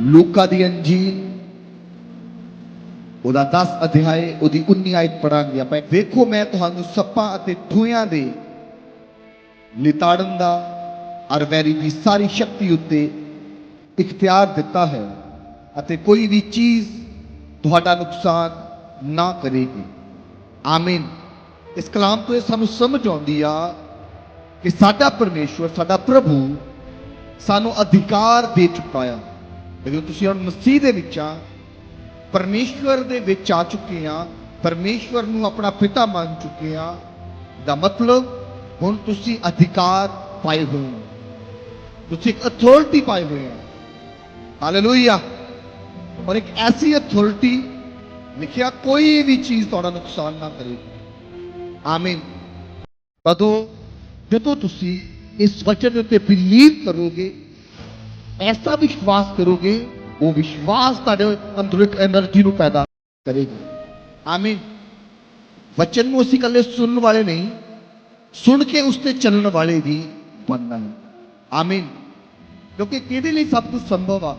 ਲੂਕਾ ਦੀ ਅੰਜੀਲ ਉਹਦਾ 10 ਅਧਿਆਏ, ਉਹਦੀ 19 ਆਇਤ ਪੜਾਂਗੇ ਆਪਾਂ। ਵੇਖੋ, ਮੈਂ ਤੁਹਾਨੂੰ ਸੱਪਾਂ ਅਤੇ ਠੂਆਂ ਦੇ ਨਿਤਾੜਨ ਦਾ ਅਰਵੈਰੀ ਦੀ ਸਾਰੀ ਸ਼ਕਤੀ ਉੱਤੇ ਇਖਤਿਆਰ ਦਿੱਤਾ ਹੈ ਅਤੇ ਕੋਈ ਵੀ ਚੀਜ਼ ਤੁਹਾਡਾ ਨੁਕਸਾਨ ਨਾ ਕਰੇਗੀ। ਆਮੀਨ। ਇਸ ਕਲਾਮ ਤੋਂ ਇਹ ਸਾਨੂੰ ਸਮਝ ਆਉਂਦੀ ਆ ਕਿ ਸਾਡਾ ਪਰਮੇਸ਼ਵਰ, ਸਾਡਾ ਪ੍ਰਭੂ ਸਾਨੂੰ ਅਧਿਕਾਰ ਦੇ ਚੁੱਕਾ ਆ। ਜਦੋਂ ਤੁਸੀਂ ਹੁਣ ਮਸੀਹ ਦੇ ਵਿੱਚ ਆ ਪਰਮੇਸ਼ਵਰ ਦੇ ਵਿੱਚ ਆ ਚੁੱਕੇ ਆ ਪਰਮੇਸ਼ਵਰ ਨੂੰ ਆਪਣਾ ਪਿਤਾ ਮੰਨ ਚੁੱਕੇ ਆ ਦਾ ਮਤਲਬ ਹੁਣ ਤੁਸੀਂ ਅਧਿਕਾਰ ਪਾਏ ਹੋਏ ਹੋ। ਤੁਸੀਂ ਇੱਕ ਅਥਾਰਟੀ ਪਾਏ ਹੋਏ ਆ ਹਾਲੇਲੂਇਆ ਔਰ ਇੱਕ ਐਸੀ ਅਥਾਰਟੀ ਲਿਖਿਆ ਕੋਈ ਵੀ ਚੀਜ਼ ਤੁਹਾਡਾ ਨੁਕਸਾਨ ਨਾ ਕਰੇਗੀ ਆਮੀਨ ਕਦੋਂ ਜਦੋਂ ਤੁਸੀਂ ਇਸ ਵਚਨ ਦੇ ਉੱਤੇ ਬਿਲੀਵ ਕਰੋਗੇ ऐसा विश्वास करोगे, वो विश्वास अंतरिक एनर्जी ਇੱਕ એનર્ਜੀ ਨੂੰ ਪੈਦਾ वचन में उसी कले सुन वाले नहीं, सुन के उससे चलने वाले भी बनना है। आमीन। क्योंकि के लिए सब कुछ संभव आ?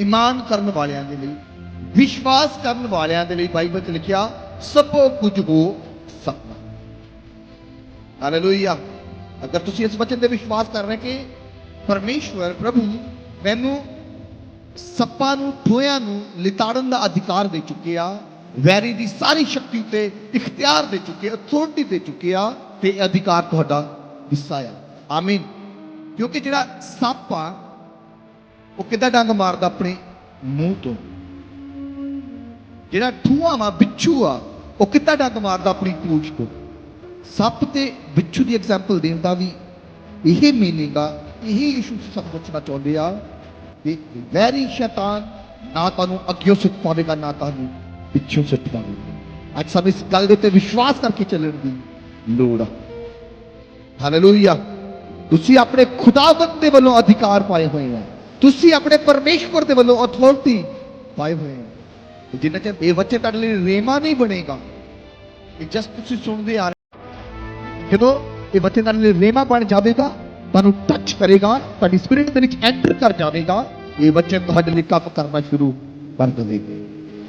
ईमान करने वाले विश्वास करने वाले बाइबल च लिखा सब कुछ हो सकता हालेलुया। अगर तुम इस वचन से विश्वास कर रहे कि परमेश्वर प्रभु ਮੈਨੂੰ ਸੱਪਾਂ ਨੂੰ ਠੋਇਆਂ ਨੂੰ ਲਿਤਾੜਨ ਦਾ ਅਧਿਕਾਰ ਦੇ ਚੁੱਕਿਆ ਵੈਰੀ ਦੀ ਸਾਰੀ ਸ਼ਕਤੀ ਤੇ ਇਖਤਿਆਰ ਦੇ ਚੁੱਕੇ ਅਥਾਰਟੀ ਦੇ ਚੁੱਕਿਆ ਤੇ ਇਹ ਅਧਿਕਾਰ ਤੁਹਾਡਾ ਹਿੱਸਾ ਆ। ਆਮੀਨ। ਕਿਉਂਕਿ ਜਿਹੜਾ ਸੱਪ ਆ, ਉਹ ਕਿੱਦਾਂ ਡੰਗ ਮਾਰਦਾ ਆਪਣੇ ਮੂੰਹ ਤੋਂ? ਜਿਹੜਾ ਠੂਆ ਵਾ, ਬਿੱਛੂ ਆ, ਉਹ ਕਿੱਦਾਂ ਡੰਗ ਮਾਰਦਾ ਆਪਣੀ ਪੂੰਛ ਤੋਂ? ਸੱਪ ਤੇ ਬਿੱਛੂ ਦੀ ਐਗਜ਼ਾਮਪਲ ਦੇਣ ਦਾ ਵੀ ਇਹ ਮੀਨਿੰਗ ਆ ਇਹ ਯਿਸੂ ਸਭ ਦੱਸਣਾ ਚਾਹੁੰਦੇ ਆ ਕਿ ਵੈਰੀ ਸ਼ੈਤਾਨ ਨਾ ਤੁਹਾਨੂੰ ਅੱਗੇ ਸਿੱਟ ਪਾਵੇਗਾ ਨਾ ਤੁਹਾਨੂੰ ਪਿੱਛੋਂ ਸਿੱਟ ਪਾਵੇਗਾ ਅੱਜ ਸਾਨੂੰ ਇਸ ਗੱਲ ਦੇ ਉੱਤੇ ਵਿਸ਼ਵਾਸ ਕਰਕੇ ਚੱਲਣ ਦੀ ਲੋੜ ਆ ਹਾਲੇਲੂਇਆ ਤੁਸੀਂ ਆਪਣੇ ਖੁਦਾਵੰਦ ਦੇ ਵੱਲੋਂ ਅਧਿਕਾਰ ਪਾਏ ਹੋਏ ਆ ਤੁਸੀਂ ਆਪਣੇ ਪਰਮੇਸ਼ਵਰ ਦੇ ਵੱਲੋਂ ਅਥਾਰਟੀ ਪਾਏ ਹੋਏ ਆ ਜਿੰਨਾ ਚਿਰ ਇਹ ਬੱਚੇ ਤੁਹਾਡੇ ਲਈ ਰੇਮਾ ਨਹੀਂ ਬਣੇਗਾ ਇਹ ਜਸਟ ਤੁਸੀਂ ਸੁਣਦੇ ਆ ਰਹੇ ਜਦੋਂ ਇਹ ਬੱਚੇ ਤੁਹਾਡੇ ਲਈ ਰੇਮਾ ਬਣ ਜਾਵੇਗਾ ਤੁਹਾਨੂੰ ਟੱਚ ਕਰੇਗਾ, ਤੁਹਾਡੀ ਸਪਿਰਿਟ ਦੇ ਵਿੱਚ ਐਂਟਰ ਕਰ ਜਾਵੇਗਾ। ਇਹ ਬੱਚੇ ਤੁਹਾਡੇ ਲਈ ਕੰਮ ਕਰਨਾ ਸ਼ੁਰੂ ਕਰ ਦੇਣਗੇ।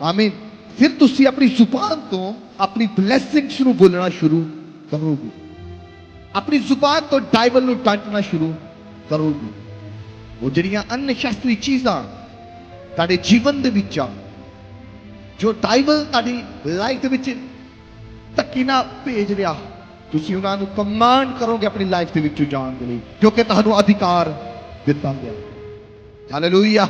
ਆਮੀਨ ਫਿਰ ਤੁਸੀਂ ਆਪਣੀ ਜ਼ੁਬਾਨ ਤੋਂ ਆਪਣੀ ਬਲੇਸਿੰਗਸ ਨੂੰ ਬੋਲਣਾ ਸ਼ੁਰੂ ਕਰੋਗੇ। ਆਪਣੀ ਜ਼ੁਬਾਨ ਤੋਂ ਬਾਈਬਲ ਨੂੰ ਟਾਂਟਣਾ ਸ਼ੁਰੂ ਕਰੋਗੇ। ਉਹ ਜਿਹੜੀਆਂ ਅਨਸ਼ਾਸਤਰੀ ਚੀਜ਼ਾਂ ਤੁਹਾਡੇ ਜੀਵਨ ਦੇ ਵਿੱਚ ਆ, ਜੋ ਬਾਈਬਲ ਤੁਹਾਡੀ ਲਾਈਫ ਦੇ ਵਿੱਚ ਧੱਕੀ ਨਾ ਭੇਜ ਰਿਹਾ ਤੁਸੀਂ ਉਹਨਾਂ ਨੂੰ ਕਮਾਂਡ ਕਰੋਗੇ ਆਪਣੀ ਲਾਈਫ ਦੇ ਵਿੱਚ ਜਾਣ ਦੇ ਲਈ, ਕਿਉਂਕਿ ਤੁਹਾਨੂੰ ਅਧਿਕਾਰ ਦਿੱਤਾ ਗਿਆ। ਹਾਲੇਲੂਇਆ